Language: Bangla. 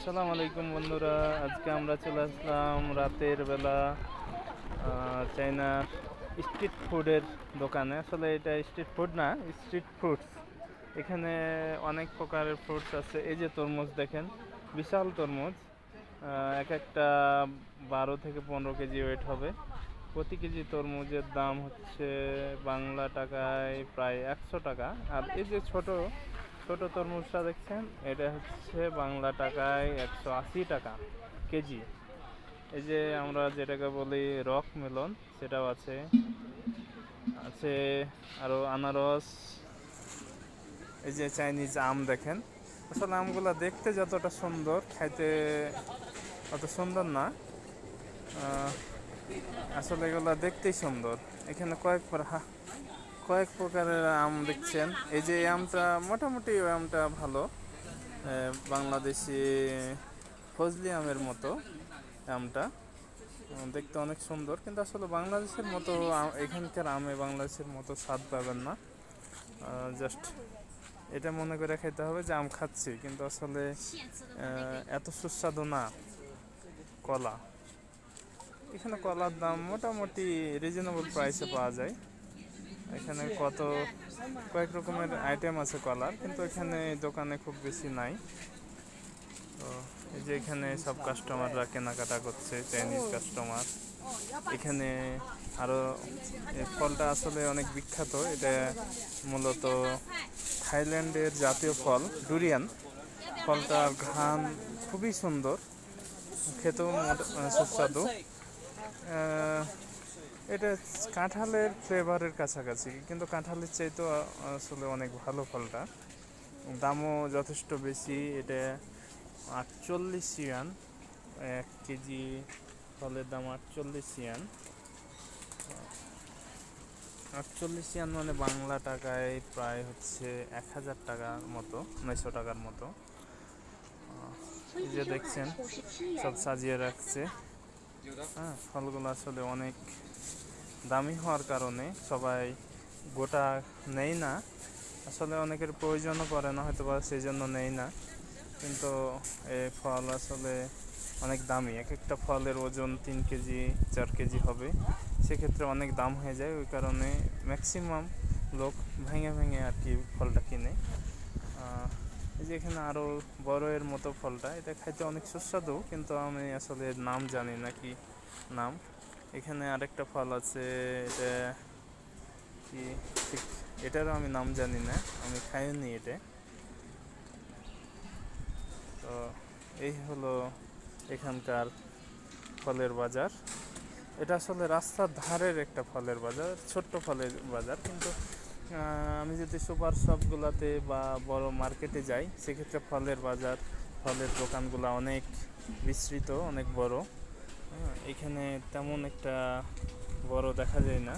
আসসালামু আলাইকুম বন্ধুরা। আজকে আমরা চলে আসলাম রাতের বেলা আহ, চাইনার স্ট্রিট ফুডের দোকানে। আসলে এটা স্ট্রিট ফুড না স্ট্রিট ফ্রুটস। এখানে অনেক প্রকারের ফ্রুটস আছে। এই যে তরমুজ দেখেন বিশাল তরমুজ। এক একটা বারো থেকে পনেরো কেজি ওয়েট হবে। প্রতি কেজি তরমুজের দাম হচ্ছে বাংলা টাকায় প্রায় একশো টাকা। আর এই যে ছোট ছোট তরমুজটা দেখছেন? এটা হচ্ছে বাংলা টাকায় একশো আশি টাকা কেজি। এই যে আমরা যেটাকে বলি রক মেলন, সেটাও আছে। আছে আরও আনারস, এই যে চাইনিজ আম দেখেন। আসলে আমগুলো দেখতে যতটা সুন্দর, খাইতে অত সুন্দর না। আসলে এগুলো দেখতেই সুন্দর। এখানে কয়েকবার প্রা- কয়েক প্রকারের আম দেখছেন। এই যে আমটা মোটামুটি ওই আমটা ভালো। বাংলাদেশি ফজলি আমের মতো আমটা। দেখতে অনেক সুন্দর। কিন্তু আসলে বাংলাদেশের মতো এখানকার আমে বাংলাদেশের মতো স্বাদ পাবেন না। জাস্ট এটা মনে করে খাইতে হবে যে আম খাচ্ছি। কিন্তু আসলে এত সুস্বাদু না কলা। এখানে কলার দাম মোটামুটি রিজনেবল প্রাইসে পাওয়া যায়। এখানে কত, কয়েক রকমের আইটেম আছে কলার, কিন্তু এখানে দোকানে খুব বেশি নাই। তো এই যে এখানে সব কাস্টমাররা কেনাকাটা করছে চাইনিজ কাস্টমার এখানে আরও ফলটা আসলে অনেক বিখ্যাত। এটা মূলত থাইল্যান্ডের জাতীয় ফল ডুরিয়ান ফলটার ঘ্রাণ, খুবই সুন্দর। খেতেও সুস্বাদু। এটা কাঁঠালের ফ্লেভারের কাছাকাছি, কিন্তু কাঁঠালের চাইতেও তো আসলে অনেক ভালো ফলটা। দামও যথেষ্ট বেশি, এটা আটচল্লিশ ইয়ান, এক কেজি ফলের দাম আটচল্লিশ ইয়ান। আটচল্লিশ ইয়ান মানে বাংলা টাকায় প্রায় হচ্ছে এক হাজার টাকার মতো, নয়শো টাকার মতো। যে দেখছেন, সব সাজিয়ে রাখছে। হ্যাঁ ফলগুলো আসলে অনেক দামি হওয়ার কারণে সবাই গোটা নেই না। আসলে অনেকের প্রয়োজনও পড়ে না হয়তো বা সেই জন্য নেই না। কিন্তু এই ফল আসলে অনেক দামি। এক একটা ফলের ওজন তিন কেজি, চার কেজি হবে। সেক্ষেত্রে অনেক দাম হয়ে যায়, ওই কারণে ম্যাক্সিমাম লোক ভেঙে ভেঙে আর কি ফলটা কিনে। এই যে এখানে আরও বড়ের মতো ফলটা, এটা খাইতে অনেক সুস্বাদু, কিন্তু আমি আসলে নাম জানি না কি নাম। এখানে আরেকটা ফল আছে, এটা কি, ঠিক, এটারও আমি নাম জানি না, আমি খাইনি এটা। তো এই হলো এখানকার ফলের বাজার। এটা আসলে রাস্তার ধারের একটা ফলের বাজার, ছোট্ট ফলের বাজার, কিন্তু আমি যদি সুপার শপগুলোতে বা বড় মার্কেটে যাই, সেক্ষেত্রে ফলের বাজার, ফলের দোকানগুলো অনেক বিস্তৃত, অনেক বড়। এখানে তেমন একটা বড় দেখা যায় না।